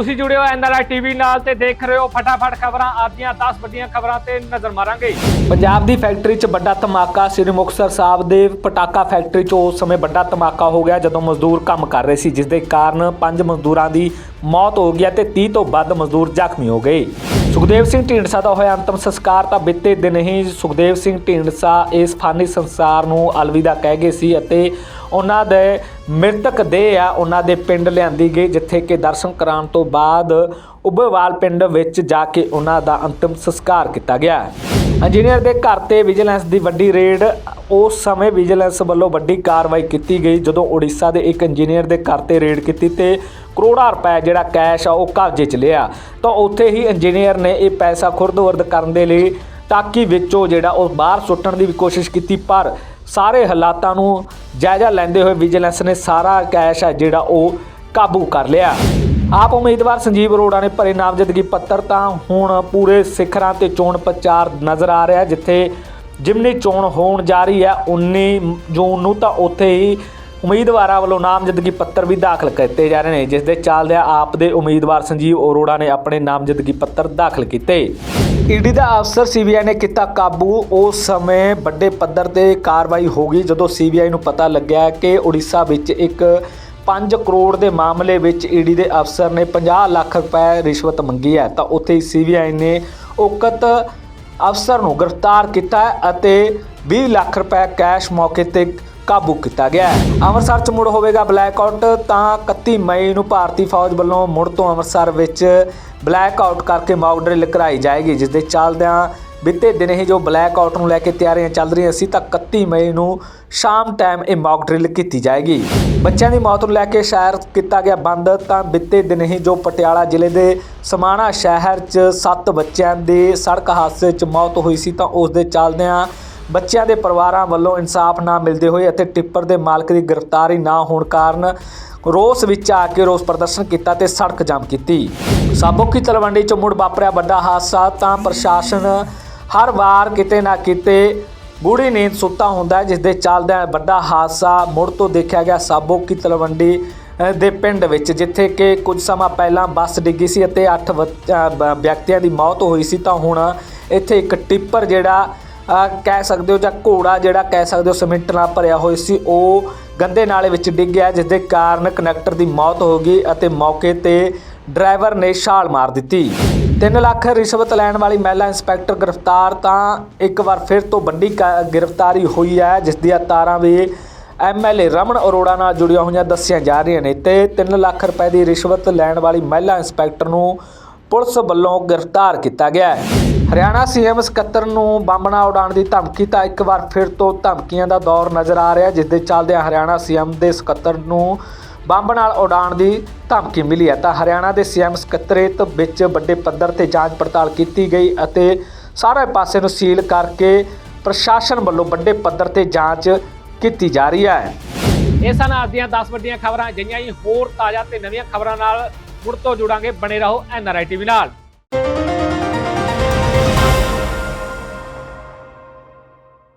ਤੁਸੀਂ ਜੁੜੇ ਹੋ ਐਨਆਰਆਈ ਟੀਵੀ ਨਾਲ ਤੇ ਦੇਖ ਰਹੇ ਹੋ ਫਟਾਫਟ ਖਬਰਾਂ। ਅੱਜ 10 ਵੱਡੀਆਂ ਖਬਰਾਂ ਤੇ ਨਜ਼ਰ ਮਾਰਾਂਗੇ। ਪੰਜਾਬ ਦੀ ਫੈਕਟਰੀ 'ਚ ਵੱਡਾ ਧਮਾਕਾ, ਸ੍ਰੀ ਮੁਕਤਸਰ ਸਾਹਿਬ ਦੇ ਪਟਾਕਾ ਫੈਕਟਰੀ 'ਚ ਉਸ ਸਮੇਂ ਵੱਡਾ ਧਮਾਕਾ ਹੋ ਗਿਆ ਜਦੋਂ ਮਜ਼ਦੂਰ ਕੰਮ ਕਰ ਰਹੇ ਸੀ ਜਿਸ ਦੇ ਕਾਰਨ ਪੰਜ ਮਜ਼ਦੂਰਾਂ ਦੀ ਮੌਤ ਹੋ ਗਈ ਅਤੇ 30 ਤੋਂ ਵੱਧ ਮਜ਼ਦੂਰ ਜ਼ਖਮੀ ਹੋ ਗਏ। ਸੁਖਦੇਵ ਸਿੰਘ ਢੀਂਡਸਾ ਦਾ ਹੋਇਆ ਅੰਤਮ ਸੰਸਕਾਰ ਤਾਂ ਬੀਤੇ ਦਿਨ ਹੀ ਸੁਖਦੇਵ ਸਿੰਘ ਢੀਂਡਸਾ ਇਸ ਫਾਨੀ ਸੰਸਾਰ ਨੂੰ ਅਲਵਿਦਾ ਕਹਿ ਗਏ ਸੀ ਅਤੇ ਉਹਨਾਂ ਦੇ ਮ੍ਰਿਤਕ ਦੇਹ ਆ, ਉਹਨਾਂ ਦੇ ਪਿੰਡ ਲਿਆਂਦੀ ਗਈ, ਜਿੱਥੇ ਕਿ ਦਰਸ਼ਨ ਕਰਾਉਣ ਤੋਂ ਬਾਅਦ ਉੱਭੇਵਾਲ ਪਿੰਡ ਵਿੱਚ ਜਾ ਕੇ ਉਹਨਾਂ ਦਾ ਅੰਤਿਮ ਸੰਸਕਾਰ ਕੀਤਾ ਗਿਆ। ਇੰਜੀਨੀਅਰ ਦੇ ਘਰ ਤੇ ਵਿਜੀਲੈਂਸ ਦੀ ਵੱਡੀ ਰੇਡ, ਉਸ ਸਮੇਂ ਵਿਜੀਲੈਂਸ ਵੱਲੋਂ ਵੱਡੀ ਕਾਰਵਾਈ ਕੀਤੀ ਗਈ, ਜਦੋਂ ਓਡੀਸ਼ਾ ਦੇ ਇੱਕ ਇੰਜੀਨੀਅਰ ਦੇ ਘਰ ਤੇ ਰੇਡ ਕੀਤੀ ਤੇ ਕਰੋੜਾਂ ਰੁਪਏ ਜਿਹੜਾ ਕੈਸ਼ ਆ, ਉਹ ਕਬਜ਼ੇ 'ਚ ਲਿਆ। ਤਾਂ ਉੱਥੇ ਹੀ ਇੰਜੀਨੀਅਰ ਨੇ ਇਹ ਪੈਸਾ ਖੁਰਦਵਰਦ ਕਰਨ ਦੇ ਲਈ ਟਾਕੀ ਵਿੱਚੋਂ ਜਿਹੜਾ ਉਹ ਬਾਹਰ ਸੁੱਟਣ ਦੀ ਵੀ ਕੋਸ਼ਿਸ਼ ਕੀਤੀ, ਪਰ ਸਾਰੇ ਹਾਲਾਤਾਂ ਨੂੰ ਜਾਇਜ਼ਾ ਲੈਂਦੇ ਹੋਏ ਵਿਜੀਲੈਂਸ ਨੇ ਸਾਰਾ ਕੈਸ਼ ਹੈ ਜਿਹੜਾ ਉਹ ਕਾਬੂ ਕਰ ਲਿਆ। ਆਪ ਉਮੀਦਵਾਰ ਸੰਜੀਵ ਅਰੋੜਾ ਨੇ ਭਰੇ ਨਾਮਜ਼ਦਗੀ ਪੱਤਰ ਤਾਂ ਹੁਣ ਪੂਰੇ ਸਿਖਰਾਂ ਤੇ ਚੋਣ ਪ੍ਰਚਾਰ ਨਜ਼ਰ ਆ ਰਿਹਾ, ਜਿੱਥੇ ਜਿਮਨੀ ਚੋਣ ਹੋਣ ਜਾ ਰਹੀ ਹੈ 19 ਜੂਨ ਨੂੰ ਤਾਂ ਉੱਥੇ ਹੀ ਉਮੀਦਵਾਰਾਂ ਵੱਲੋਂ ਨਾਮਜ਼ਦਗੀ ਪੱਤਰ ਵੀ ਦਾਖਲ ਕੀਤੇ ਜਾ ਰਹੇ ਨੇ, ਜਿਸ ਦੇ ਚੱਲਦਿਆਂ ਆਪ ਦੇ ਉਮੀਦਵਾਰ ਸੰਜੀਵ ਅਰੋੜਾ ਨੇ ਆਪਣੇ ਨਾਮਜ਼ਦਗੀ ਪੱਤਰ ਦਾਖਲ ਕੀਤੇ। ਈਡੀ ਦਾ ਅਫਸਰ ਸੀਬੀਆਈ ਨੇ ਕੀਤਾ ਕਾਬੂ। ਉਸ ਸਮੇਂ ਵੱਡੇ ਪੱਧਰ ਤੇ ਕਾਰਵਾਈ ਹੋ ਗਈ, ਜਦੋਂ ਸੀਬੀਆਈ ਨੂੰ ਪਤਾ ਲੱਗਿਆ ਕਿ ਉੜੀਸਾ ਵਿੱਚ ਇੱਕ 5 ਕਰੋੜ ਦੇ ਮਾਮਲੇ ਵਿੱਚ ਈਡੀ ਦੇ ਅਫਸਰ ਨੇ 50 ਲੱਖ ਰੁਪਏ ਰਿਸ਼ਵਤ ਮੰਗੀ ਹੈ। ਤਾਂ ਉੱਥੇ ਹੀ ਸੀਬੀਆਈ ਨੇ ਉਕਤ ਅਫਸਰ ਨੂੰ ਗ੍ਰਿਫਤਾਰ ਕੀਤਾ ਅਤੇ 20 ਲੱਖ ਰੁਪਏ ਕੈਸ਼ ਮੌਕੇ ਤੇ ਕਾਬੂ ਕੀਤਾ ਗਿਆ ਹੈ। ਅੰਮ੍ਰਿਤਸਰ ਚ ਮੁੜ ਹੋਵੇਗਾ ਬਲੈਕਆਊਟ ਤਾਂ 31 ਮਈ ਨੂੰ ਭਾਰਤੀ ਫੌਜ ਵੱਲੋਂ ਮੁੜ ਤੋਂ ਅੰਮ੍ਰਿਤਸਰ ਵਿੱਚ ਬਲੈਕਆਊਟ ਕਰਕੇ ਮੌਕ ਡਰਿਲ ਕਰਾਈ ਜਾਏਗੀ ਜਿਸ ਦੇ ਚੱਲਦਿਆਂ ਬੀਤੇ ਦਿਨ ਹੀ ਜੋ ਬਲੈਕਆਊਟ ਨੂੰ ਲੈ ਕੇ ਤਿਆਰੀਆਂ ਚੱਲ ਰਹੀਆਂ ਸੀ, ਤਾਂ 31 ਮਈ ਨੂੰ ਸ਼ਾਮ ਟਾਈਮ ਇਹ ਮੌਕ ਡਰਿਲ ਕੀਤੀ ਜਾਏਗੀ। ਬੱਚਿਆਂ ਦੀ ਮੌਤ ਨੂੰ ਲੈ ਕੇ ਸ਼ਹਿਰ ਕੀਤਾ ਗਿਆ ਬੰਦ, ਤਾਂ ਬੀਤੇ ਦਿਨ ਹੀ ਜੋ ਪਟਿਆਲਾ ਜ਼ਿਲ੍ਹੇ ਦੇ ਸਮਾਣਾ ਸ਼ਹਿਰ 'ਚ 7 ਬੱਚਿਆਂ ਦੀ ਸੜਕ ਹਾਦਸੇ 'ਚ ਮੌਤ ਹੋਈ ਸੀ, ਤਾਂ ਉਸ ਦੇ ਚੱਲਦਿਆਂ ਬੱਚਿਆਂ ਦੇ ਪਰਿਵਾਰਾਂ ਵੱਲੋਂ ਇਨਸਾਫ ਨਾ ਮਿਲਦੇ ਹੋਏ ਅਤੇ ਟਿੱਪਰ ਦੇ ਮਾਲਕ ਦੀ ਗ੍ਰਿਫਤਾਰੀ ਨਾ ਹੋਣ ਕਾਰਨ ਰੋਸ ਵਿੱਚ ਆ ਕੇ ਰੋਸ ਪ੍ਰਦਰਸ਼ਨ ਕੀਤਾ ਤੇ ਸੜਕ ਜਾਮ ਕੀਤੀ। ਸਾਬੋਕੀ ਤਲਵੰਡੀ ਚ ਮੁੜ ਵਾਪਰਿਆ ਵੱਡਾ ਹਾਦਸਾ, ਤਾਂ ਪ੍ਰਸ਼ਾਸਨ ਹਰ ਵਾਰ ਕਿਤੇ ਨਾ ਕਿਤੇ ਗੂੜੀ ਨੀਂਦ ਸੁੱਤਾ ਹੁੰਦਾ ਜਿਸ ਦੇ ਚੱਲਦਿਆਂ ਵੱਡਾ ਹਾਦਸਾ ਮੁੜ ਤੋਂ ਦੇਖਿਆ ਗਿਆ ਸਾਬੋਕੀ ਤਲਵੰਡੀ ਦੇ ਪਿੰਡ ਵਿੱਚ, ਜਿੱਥੇ ਕਿ ਕੁਝ ਸਮਾਂ ਪਹਿਲਾਂ ਬੱਸ ਡਿੱਗੀ ਸੀ ਅਤੇ 8 ਵਿਅਕਤੀਆਂ ਦੀ ਮੌਤ ਹੋਈ ਸੀ। ਤਾਂ ਹੁਣ ਇੱਥੇ ਇੱਕ ਟਿੱਪਰ ਜਿਹੜਾ ਕਹਿ ਸਕਦੇ ਹੋ ਜਾਂ ਘੋੜਾ ਜਿਹੜਾ ਕਹਿ ਸਕਦੇ ਹੋ ਸੀਮਿੰਟ ਨਾਲ ਭਰਿਆ ਹੋਇਆ ਸੀ, ਉਹ ਗੰਦੇ ਨਾਲੇ ਵਿੱਚ ਡਿੱਗ ਗਿਆ ਜਿਸ ਦੇ ਕਾਰਨ ਕਨੈਕਟਰ ਦੀ ਮੌਤ ਹੋ ਗਈ ਅਤੇ ਮੌਕੇ ਤੇ ਡਰਾਈਵਰ ਨੇ ਛਾਲ ਮਾਰ ਦਿੱਤੀ। 3 ਲੱਖ ਰਿਸ਼ਵਤ ਲੈਣ ਵਾਲੀ ਮਹਿਲਾ ਇੰਸਪੈਕਟਰ ਗ੍ਰਿਫਤਾਰ, ਤਾਂ ਇੱਕ ਵਾਰ ਫਿਰ ਤੋਂ ਵੱਡੀ ਕਾ- ਗ੍ਰਿਫਤਾਰੀ ਹੋਈ ਹੈ ਜਿਸ ਦੀਆਂ ਤਾਰਾਂ ਵੀ ਐਮਐਲਏ ਰਮਨ ਅਰੋੜਾ ਨਾਲ ਜੁੜੀਆਂ ਹੋਈਆਂ ਦੱਸੀਆਂ ਜਾ ਰਹੀਆਂ ਨੇ। ਤੇ 3 ਲੱਖ ਰੁਪਏ ਦੀ ਰਿਸ਼ਵਤ ਲੈਣ ਵਾਲੀ ਮਹਿਲਾ ਇੰਸਪੈਕਟਰ ਨੂੰ ਪੁਲਿਸ ਵੱਲੋਂ ਗ੍ਰਿਫਤਾਰ ਕੀਤਾ ਗਿਆ ਹੈ। ਹਰਿਆਣਾ ਸੀਐਮ ਸਕੱਤਰ ਨੂੰ ਬੰਬ ਨਾਲ ਉਡਾਉਣ ਦੀ ਧਮਕੀ ਤਾਂ ਇੱਕ ਵਾਰ ਫਿਰ ਤੋਂ ਧਮਕੀਆਂ ਦਾ ਦੌਰ ਨਜ਼ਰ ਆ ਰਿਹਾ, ਜਿਸ ਦੇ ਚੱਲਦਿਆਂ ਹਰਿਆਣਾ ਸੀਐਮ ਦੇ ਸਕੱਤਰ ਨੂੰ ਬੰਬ ਨਾਲ ਉਡਾਉਣ ਦੀ ਧਮਕੀ ਮਿਲੀ ਹੈ। ਤਾਂ ਹਰਿਆਣਾ ਦੇ ਸੀਐਮ ਸਕੱਤਰੇਤ ਵਿੱਚ ਵੱਡੇ ਪੱਧਰ ਤੇ ਜਾਂਚ ਪੜਤਾਲ ਕੀਤੀ ਗਈ ਅਤੇ ਸਾਰੇ ਪਾਸੇ ਨੂੰ ਸੀਲ ਕਰਕੇ ਪ੍ਰਸ਼ਾਸਨ ਵੱਲੋਂ ਵੱਡੇ ਪੱਧਰ ਤੇ ਜਾਂਚ ਕੀਤੀ ਜਾ ਰਹੀ ਹੈ। ਇਹ ਸਨ ਅੱਜ ਦੀਆਂ 10 ਵੱਡੀਆਂ ਖਬਰਾਂ ਅਜਿਹੀਆਂ ਹੀ ਹੋਰ ਤਾਜ਼ਾ ਤੇ ਨਵੀਆਂ ਖਬਰਾਂ ਨਾਲ ਮੁੜ ਤੋਂ ਜੁੜਾਂਗੇ। ਬਣੇ ਰਹੋ ਐਨਆਰਆਈ ਟੀਵੀ ਨਾਲ।